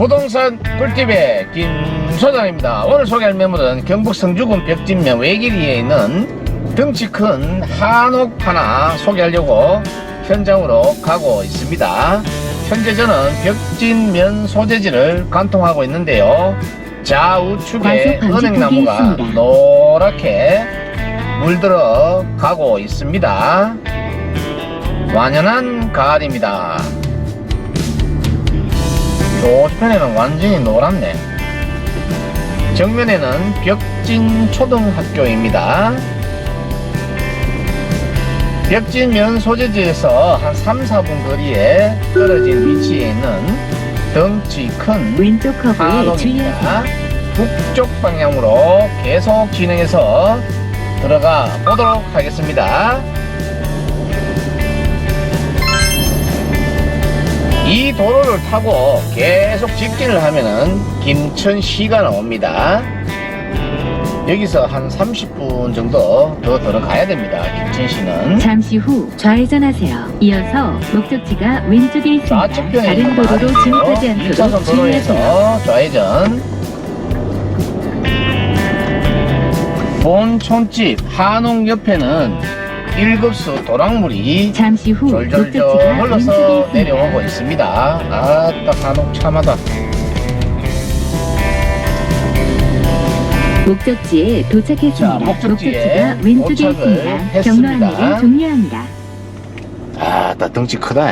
부동산 꿀팁의 김소장입니다. 오늘 소개할 매물은 경북 성주군 벽진면 외길이에 있는 덩치 큰 한옥 하나 소개하려고 현장으로 가고 있습니다. 현재 저는 벽진면 소재지를 관통하고 있는데요. 좌우측에 은행나무가. 노랗게 물들어 가고 있습니다. 완연한 가을입니다. 조편에는 완전히 노랗네. 정면에는 벽진 초등학교입니다. 벽진면 소재지에서 한 3, 4분 거리에 떨어진 위치에 있는 덩치 큰 왼쪽. 한옥입니다. 북쪽 방향으로 계속 진행해서 들어가 보도록 하겠습니다. 이 도로를 타고 계속 직진을 하면은 김천시가 나옵니다. 여기서 한 30분 정도 더 들어가야 됩니다. 김천시는. 잠시 후 좌회전하세요. 이어서 목적지가 왼쪽에 있습니다. 좌측편에 다른 도로로 진입하지 2차선 않도록 주의하세요. 도로에서 좌회전 본촌집 한옥 옆에는 1급수 도랑물이 잠시 후 졸졸졸 목적지가 흘러서. 내려오고 있습니다. 아따 한옥 참하다. 목적지에 도착했습니다. 자, 목적지에 목적지가 왼쪽에 도착을 있습니다. 했습니다. 경로 안내를 종료합니다. 아따 덩치 크다.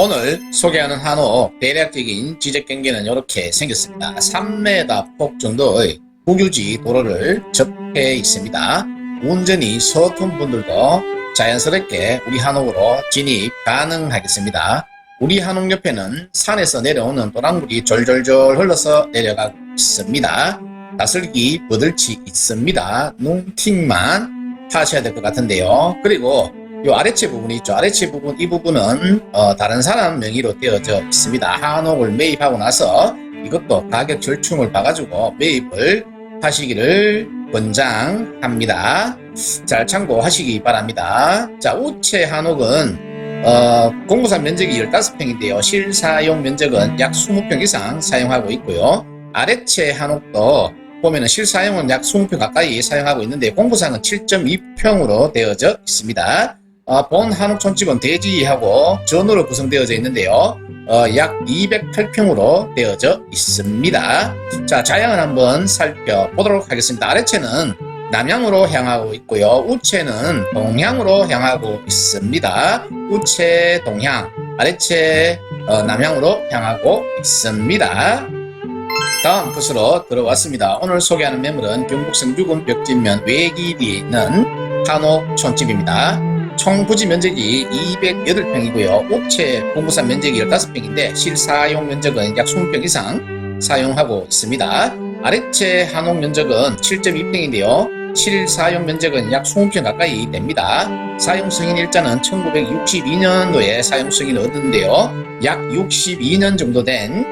오늘 소개하는 한옥 대략적인 지적 경계는 이렇게 생겼습니다. 3m 폭 정도의 국유지 도로를 접해 있습니다. 운전이 서툰 분들도 자연스럽게 우리 한옥으로 진입 가능하겠습니다. 우리 한옥 옆에는 산에서 내려오는 도랑물이 졸졸졸 흘러서 내려가고 있습니다. 다슬기 버들치 있습니다. 눈팅만 하셔야 될 것 같은데요. 그리고 이 아래체 부분이 있죠. 아래체 부분 이 부분은 어, 다른 사람 명의로 되어져 있습니다. 한옥을 매입하고 나서 이것도 가격 절충을 봐가지고 매입을 하시기를 권장합니다. 잘 참고하시기 바랍니다. 자, 우체 한옥은 어, 공부산 면적이 15평인데요. 실사용 면적은 약 20평 이상 사용하고 있고요. 아래체 한옥도 보면은 실사용은 약 20평 가까이 사용하고 있는데 공부상은 7.2평으로 되어져 있습니다. 어, 본 한옥촌집은 대지하고 전으로 구성되어져 있는데요. 어, 약 208평으로 되어져 있습니다. 자, 자양을 한번 살펴보도록 하겠습니다. 아래채는 남향으로 향하고 있고요. 우체는 동향으로 향하고 있습니다. 우체 동향, 아래채 어, 남향으로 향하고 있습니다. 다음 곳으로 들어왔습니다. 오늘 소개하는 매물은 경북 성주군 벽진면 외길이에 있는 한옥촌집입니다. 총 부지 면적이 208평이고요. 옥체 공부산 면적이 15평인데 실사용 면적은 약 20평 이상 사용하고 있습니다. 아래채 한옥 면적은 7.2평인데요. 실사용 면적은 약 20평 가까이 됩니다. 사용 승인 일자는 1962년도에 사용 승인을 얻었는데요. 약 62년 정도 된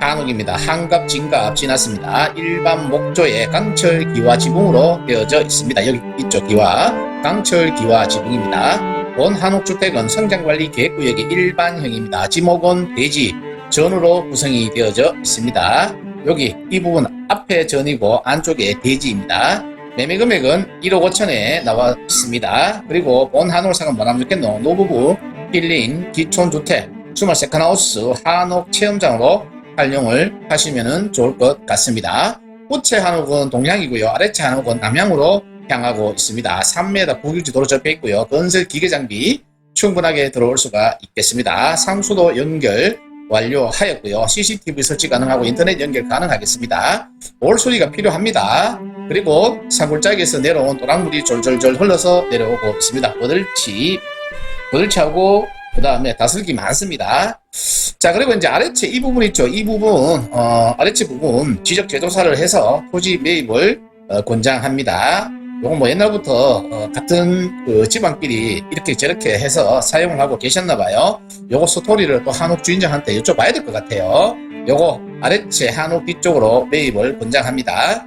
한옥입니다. 한갑, 진갑 지났습니다. 일반 목조의 강철 기와 지붕으로 되어져 있습니다. 여기 있죠, 기와. 강철 기와 지붕입니다. 본 한옥주택은 성장관리 계획구역의 일반형입니다. 지목은 대지, 전으로 구성이 되어져 있습니다. 여기 이 부분 앞에 전이고 안쪽에 대지입니다. 매매 금액은 1억 5천에 나와 있습니다. 그리고 본 사면 뭐라면 좋겠노? 노부부, 힐링, 기촌주택, 주말 세컨하우스, 한옥 체험장으로 활용을 하시면 좋을 것 같습니다. 우체 한옥은 동향이고요. 아래체 한옥은 남향으로 향하고 있습니다. 3m 국유지 도로 접해 있고요. 건설 기계 장비 충분하게 들어올 수가 있겠습니다. 상수도 연결 완료하였고요. CCTV 설치 가능하고 인터넷 연결 가능하겠습니다. 올 수리가 필요합니다. 그리고 산골짜기에서 내려온 또랑물이 졸졸졸 흘러서 내려오고 있습니다. 버들치, 버들치하고 그 다음에 다슬기 많습니다. 자 그리고 이제 아래채 이 부분 있죠. 이 부분 어, 아래채 부분 지적 재조사를 해서 토지 매입을 어, 권장합니다. 요건 뭐 옛날부터 어, 같은 그 집안끼리 이렇게 저렇게 해서 사용을 하고 계셨나 봐요. 요거 스토리를 또 한옥 주인장한테 여쭤봐야 될 것 같아요. 요거 아래채 한옥 뒤쪽으로 매입을 권장합니다.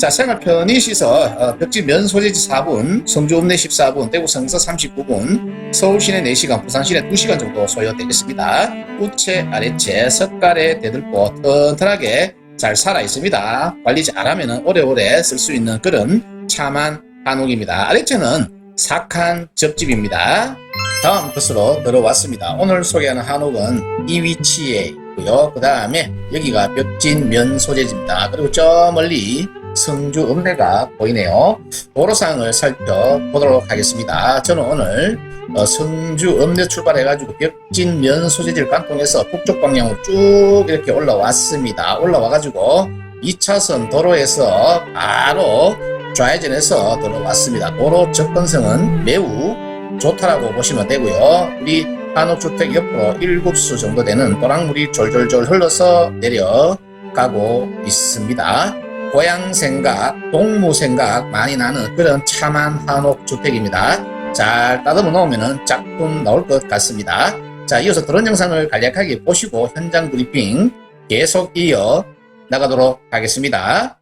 자 생활편의 시설 어, 벽지 면 소재지 4분, 성주 읍내 14분, 대구 성서 39분, 서울 시내 4시간, 부산 시내 2시간 정도 소요되겠습니다. 우체, 아래채, 석가래, 대들보 튼튼하게 잘 살아 있습니다. 관리 잘하면 오래오래 쓸 수 있는 그런 참한 한옥입니다. 아래채는 사칸 접집입니다. 다음 것으로 들어왔습니다. 오늘 소개하는 한옥은 이 위치에 있고요. 그 다음에 여기가 벽진 면 소재지입니다. 그리고 저 멀리 성주 읍내가 보이네요. 도로상을 살펴보도록 하겠습니다. 저는 오늘 어, 성주 읍내 출발해가지고 벽진 면 소재지를 관통해서 북쪽 방향으로 쭉 이렇게 올라왔습니다. 올라와가지고 2차선 도로에서 바로 좌회전해서 들어왔습니다. 도로 접근성은 매우 좋다라고 보시면 되고요. 우리 한옥주택 옆으로 7수 정도 되는 또랑물이 졸졸졸 흘러서 내려가고 있습니다. 고향 생각, 동무 생각 많이 나는 그런 참한 한옥주택입니다. 잘 따듬어 놓으면 작품 나올 것 같습니다. 자, 이어서 드론 영상을 간략하게 보시고 현장 브리핑 계속 이어 나가도록 하겠습니다.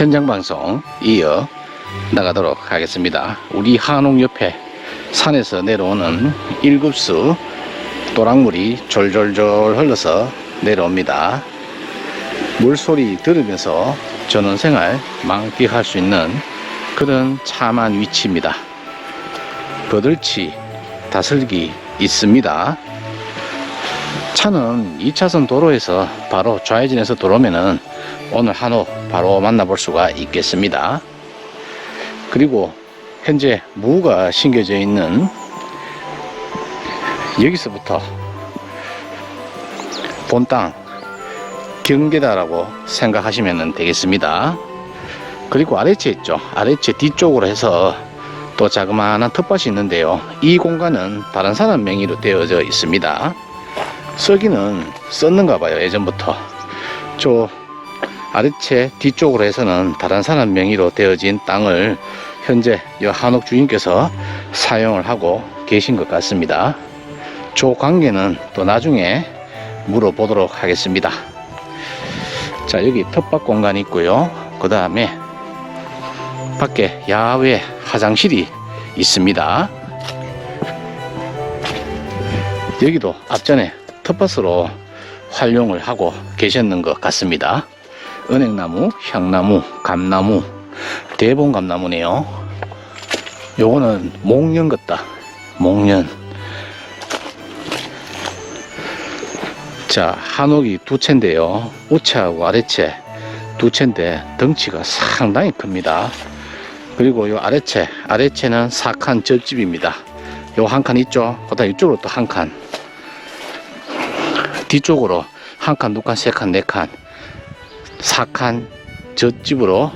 현장 방송 이어 나가도록 하겠습니다. 우리 한옥 옆에 산에서 내려오는 일급수 또랑물이 졸졸졸 흘러서 내려옵니다. 물소리 들으면서 전원생활 만끽할 수 있는 그런 참한 위치입니다. 버들치 다슬기 있습니다. 차는 2차선 도로에서 바로 좌회전해서 들어오면은 오늘 한옥 바로 만나볼 수가 있겠습니다. 그리고 현재 무가 심겨져 있는 여기서부터 본 땅 경계다라고 생각하시면 되겠습니다. 그리고 아래채 있죠. 아래채 뒤쪽으로 해서 또 자그마한 텃밭이 있는데요. 이 공간은 다른 사람 명의로 되어져 있습니다. 쓰기는 썼는가 봐요. 예전부터. 저 아래채 뒤쪽으로 해서는 다른 사람 명의로 되어진 땅을 현재 이 한옥 주인께서 사용을 하고 계신 것 같습니다. 조 관계는 또 나중에 물어보도록 하겠습니다. 자, 여기 텃밭 공간이 있고요. 그 다음에 밖에 야외 화장실이 있습니다. 여기도 앞전에 텃밭으로 활용을 하고 계셨는 것 같습니다. 은행나무, 향나무, 감나무, 대봉감나무네요. 요거는 목련 같다. 목련. 자, 한옥이 두 채인데요. 우체하고 아래채 두 채인데 덩치가 상당히 큽니다. 그리고 요 아래채, 아래채는 사칸 젖집입니다. 요 한 칸 있죠? 그다음 이쪽으로 또 한 칸. 뒤쪽으로 한 칸, 두 칸, 세 칸, 네 칸, 사칸 젖집으로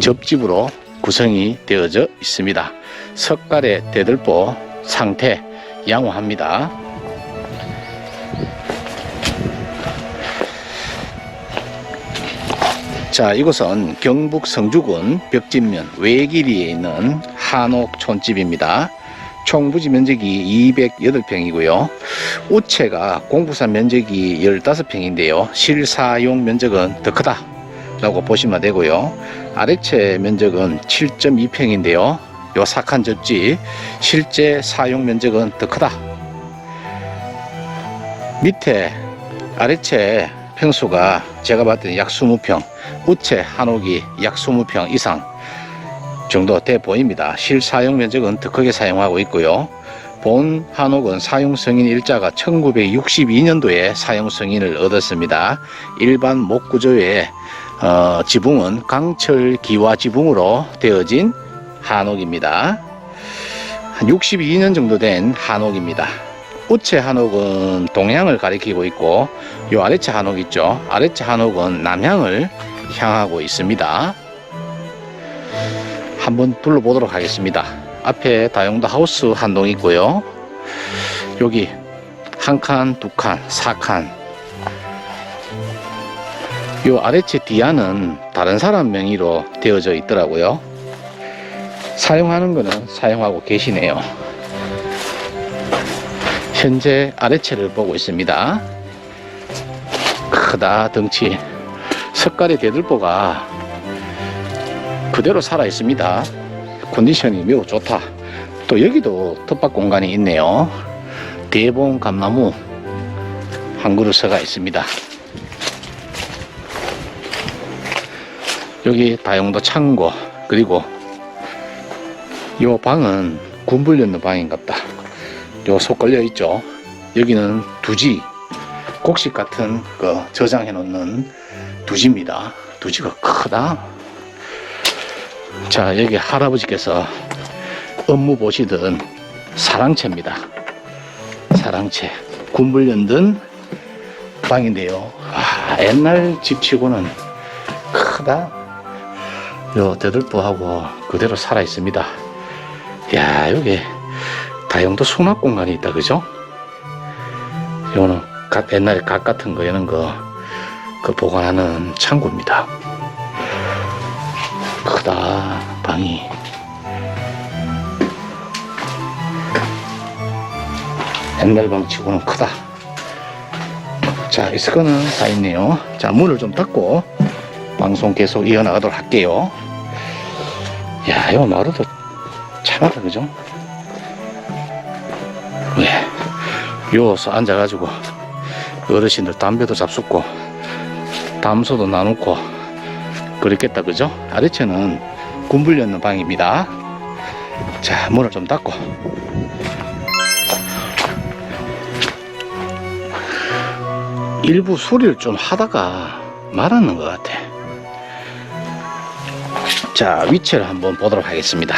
접집으로 구성이 되어져 있습니다. 석가래 대들보 상태 양호합니다. 자, 이곳은 경북 성주군 벽진면 외길이에 있는 한옥 촌집입니다. 총 부지 면적이 208평이고요. 우체가 공부산 면적이 15평인데요. 실사용 면적은 더 크다. 라고 보시면 되고요. 아래채 면적은 7.2평인데요. 요 사칸 접지 실제 사용 면적은 더 크다. 밑에 아래채 평수가 제가 때는 약 20평, 우체 한옥이 약 20평 이상 정도 돼 보입니다. 실사용 면적은 더 크게 사용하고 있고요. 본 한옥은 사용 승인 일자가 1962년도에 사용 승인을 얻었습니다. 일반 목구조의 어, 지붕은 강철 기와 지붕으로 되어진 한옥입니다. 한 62년 정도 된 한옥입니다. 우체 한옥은 동향을 가리키고 있고 요 아래체 한옥 있죠. 아래체 한옥은 남향을 향하고 있습니다. 한번 둘러보도록 하겠습니다. 앞에 다용도 하우스 한 동 있고요. 여기 한 칸, 두 칸, 사 칸. 요 아래채 디아는 다른 사람 명의로 되어져 있더라고요. 사용하는 거는 사용하고 계시네요. 현재 아래채를 보고 있습니다. 크다 덩치. 석가리 대들보가 그대로 살아 있습니다. 컨디션이 매우 좋다. 또 여기도 텃밭 공간이 있네요. 대봉 감나무 한 그루 서가 있습니다. 여기 다용도 창고 그리고 요 방은 군불 였는 방인갑다. 요속 걸려 있죠. 여기는 두지 곡식 같은 그 저장해 놓는 두지입니다. 두지가 크다. 자 여기 할아버지께서 업무 보시던 사랑채입니다. 사랑채 군불 연든 방인데요. 아, 옛날 집치고는 크다. 요 대들보하고 그대로 살아 있습니다. 야 여기 다용도 수납 공간이 있다 그죠? 요거는 각 옛날에 각 같은 거 이런 거 그 보관하는 창고입니다. 크다 방이 옛날 방치고는 크다. 자 거는 다 있네요. 자 문을 좀 닫고 방송 계속 이어나가도록 할게요. 야, 이거 마루도 참하다, 그죠? 왜? 요서 앉아가지고 어르신들 담배도 잡숫고 담소도 나누고 그랬겠다, 그죠? 아래채는 군불 였는 방입니다. 자, 문을 좀 닫고. 일부 소리를 좀 하다가 말하는 것 같아. 자, 위치를 한번 보도록 하겠습니다.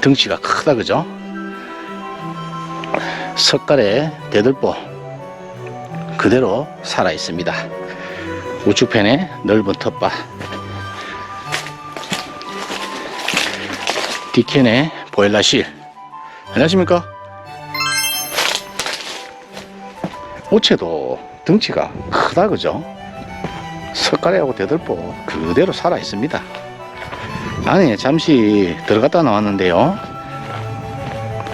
덩치가 크다, 그죠? 석가래 대들보 그대로 살아 있습니다. 우측편에 넓은 텃밭, 뒤편에 보일러실. 안녕하십니까? 우체도 덩치가 크다, 그죠? 석가래하고 대들보 그대로 살아 있습니다. 안에 잠시 들어갔다 나왔는데요.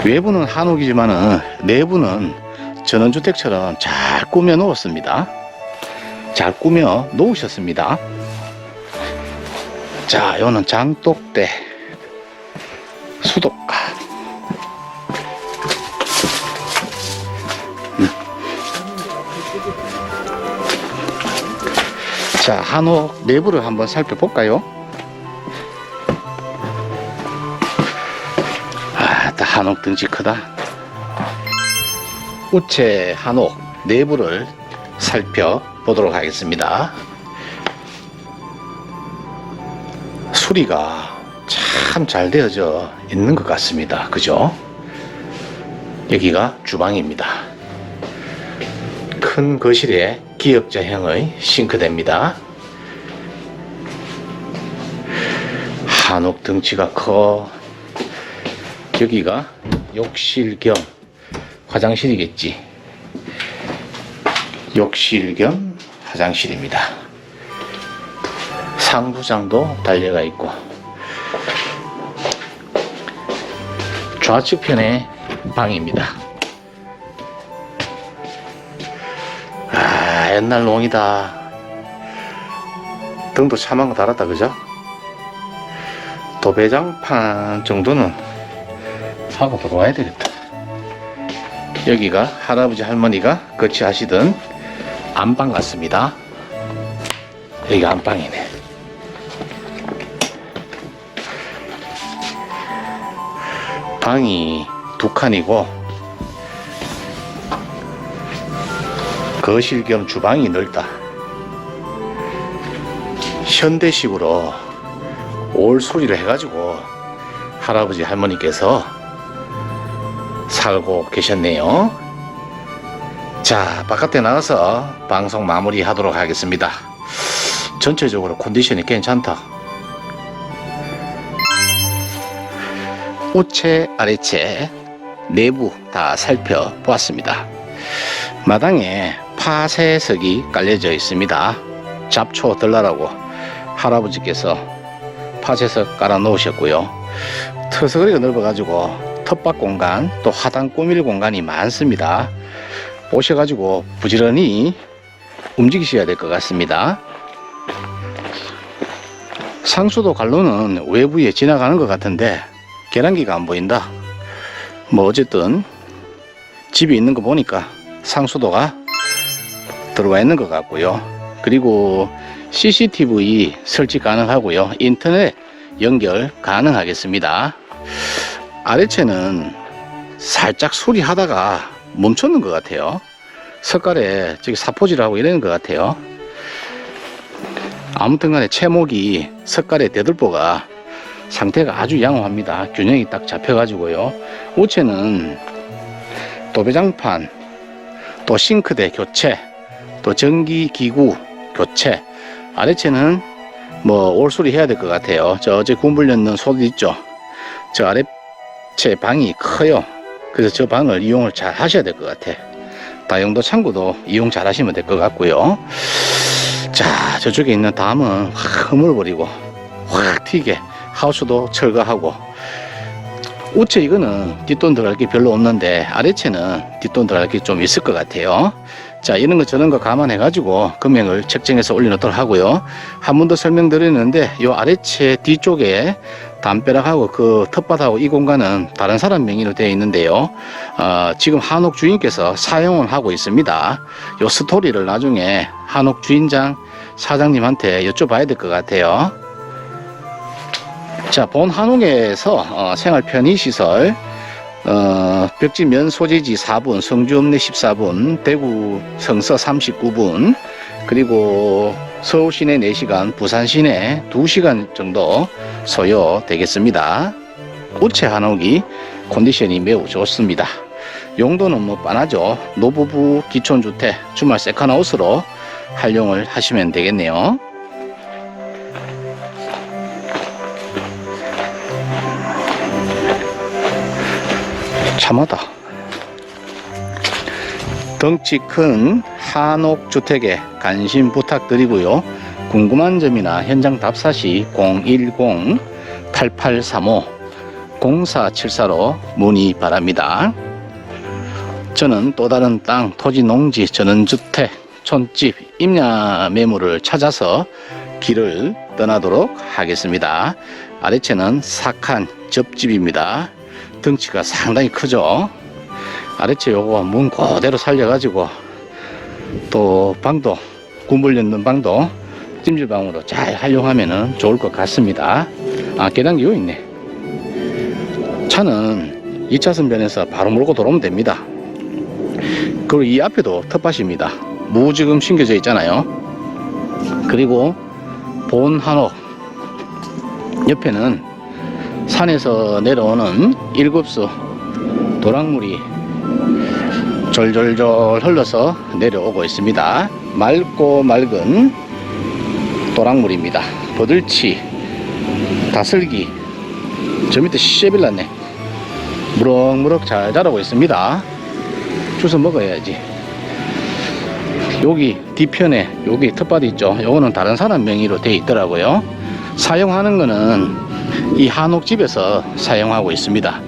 외부는 한옥이지만은 내부는 전원주택처럼 잘 꾸며 놓았습니다. 잘 꾸며 놓으셨습니다. 자, 요는 장독대, 수도가. 음. 자, 한옥 내부를 한번 살펴볼까요? 아, 딱 한옥 등지 크다. 우체 한옥 내부를 살펴 보도록 하겠습니다. 수리가 참 잘 되어져 있는 것 같습니다. 그죠? 여기가 주방입니다. 큰 거실에 기역자형의 싱크대입니다. 한옥 덩치가 커. 여기가 욕실 겸 화장실이겠지. 욕실 겸 화장실입니다. 상부장도 달려가 있고 좌측편에 방입니다. 아, 옛날 농이다. 등도 참한 거 달았다, 그죠? 도배장판 정도는 하고 들어와야 되겠다. 여기가 할아버지 할머니가 거치하시던 안방 같습니다. 여기가 안방이네. 방이 두 칸이고 거실 겸 주방이 넓다. 현대식으로 올 소리를 해가지고 할아버지 할머니께서 살고 계셨네요. 자, 바깥에 나가서 방송 마무리 하도록 하겠습니다. 전체적으로 컨디션이 괜찮다. 우체, 아래체, 내부 다 살펴보았습니다. 마당에 파쇄석이 깔려져 있습니다. 잡초 들라라고 할아버지께서 파쇄석 깔아 놓으셨고요. 터서거리가 넓어가지고 텃밭 공간 또 화단 꾸밀 공간이 많습니다. 오셔가지고 부지런히 움직이셔야 될 것 같습니다. 상수도 갈로는 외부에 지나가는 것 같은데 계란기가 안 보인다. 뭐 어쨌든 집이 있는 거 보니까 상수도가 들어와 있는 것 같고요. 그리고 CCTV 설치 가능하고요. 인터넷 연결 가능하겠습니다. 아래채는 살짝 수리하다가 멈췄는 것 같아요. 석가래 저기 사포질 하고 이러는 것 같아요. 아무튼 간에 채목이 석가래 대들보가 상태가 아주 양호합니다. 균형이 딱 잡혀가지고요. 우체는 도배장판, 또 싱크대 교체, 또 전기기구 교체, 아래채는 뭐 올소리 해야 될 것 같아요. 저 어제 군불 넣는 소리 있죠? 저 아래채 방이 커요. 그래서 저 방을 이용을 잘 하셔야 될 것 같아. 다용도 창구도 이용 잘 하시면 될 것 같고요. 자, 저쪽에 있는 담은 확 흐물버리고 확 튀게 하우스도 철거하고 우체 이거는 뒷돈 들어갈 게 별로 없는데 아래채는 뒷돈 들어갈 게 좀 있을 것 같아요. 자, 이런 거 저런 거 감안해 가지고 금액을 책정해서 올려놓도록 하고요. 한 번 더 설명드렸는데 요 아래채 뒤쪽에 담벼락하고 그 텃밭하고 이 공간은 다른 사람 명의로 되어 있는데요. 어, 지금 한옥 주인께서 사용을 하고 있습니다. 요 스토리를 나중에 한옥 주인장 사장님한테 여쭤봐야 될 것 같아요. 자, 본 한옥에서 어, 생활 편의 시설 어, 벽지면 소재지 4분, 성주읍내 14분, 대구 성서 39분, 그리고 서울 시내 4시간, 부산 시내 2시간 정도 소요되겠습니다. 우체 한옥이 컨디션이 매우 좋습니다. 용도는 뭐 빤하죠. 노부부 기촌주택, 주말 세컨하우스로 활용을 하시면 되겠네요. 참하다. 덩치 큰 한옥 주택에 관심 부탁드리고요. 궁금한 점이나 현장 답사 시 010-8835-0474로 문의 바랍니다. 저는 또 다른 땅, 토지, 농지, 전원주택, 촌집, 임야 매물을 찾아서 길을 떠나도록 하겠습니다. 아래채는 사칸 접집입니다. 덩치가 상당히 크죠. 아래채 요거 문 그대로 살려가지고 또 방도 군불 넣는 방도 찜질방으로 잘 활용하면 좋을 것 같습니다. 아, 계단기 여기 있네. 차는 2차선 변에서 바로 몰고 들어오면 됩니다. 그리고 이 앞에도 텃밭입니다. 무 지금 심겨져 있잖아요. 그리고 본 한옥 옆에는 산에서 내려오는 일급수 도랑물이 졸졸졸 흘러서 내려오고 있습니다. 맑고 맑은 도랑물입니다. 버들치, 다슬기, 저 밑에 씨빌났네. 무럭무럭 잘 자라고 있습니다. 주워 먹어야지. 여기 뒤편에 여기 텃밭 있죠. 요거는 다른 사람 명의로 돼 있더라고요. 사용하는 거는 이 한옥집에서 사용하고 있습니다.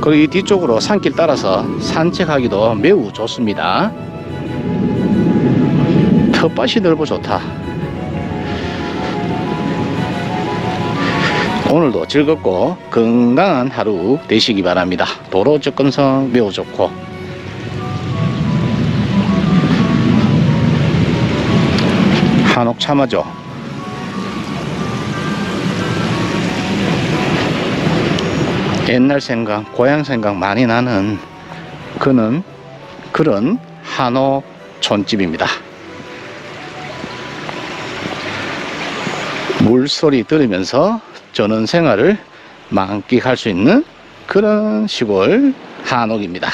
그리고 이 뒤쪽으로 산길 따라서 산책하기도 매우 좋습니다. 텃밭이 넓어 좋다. 오늘도 즐겁고 건강한 하루 되시기 바랍니다. 도로 접근성 매우 좋고 한옥 참하죠. 옛날 생각, 고향 생각 많이 나는 그는 그런 한옥 촌집입니다. 물소리 들으면서 저는 생활을 만끽할 수 있는 그런 시골 한옥입니다.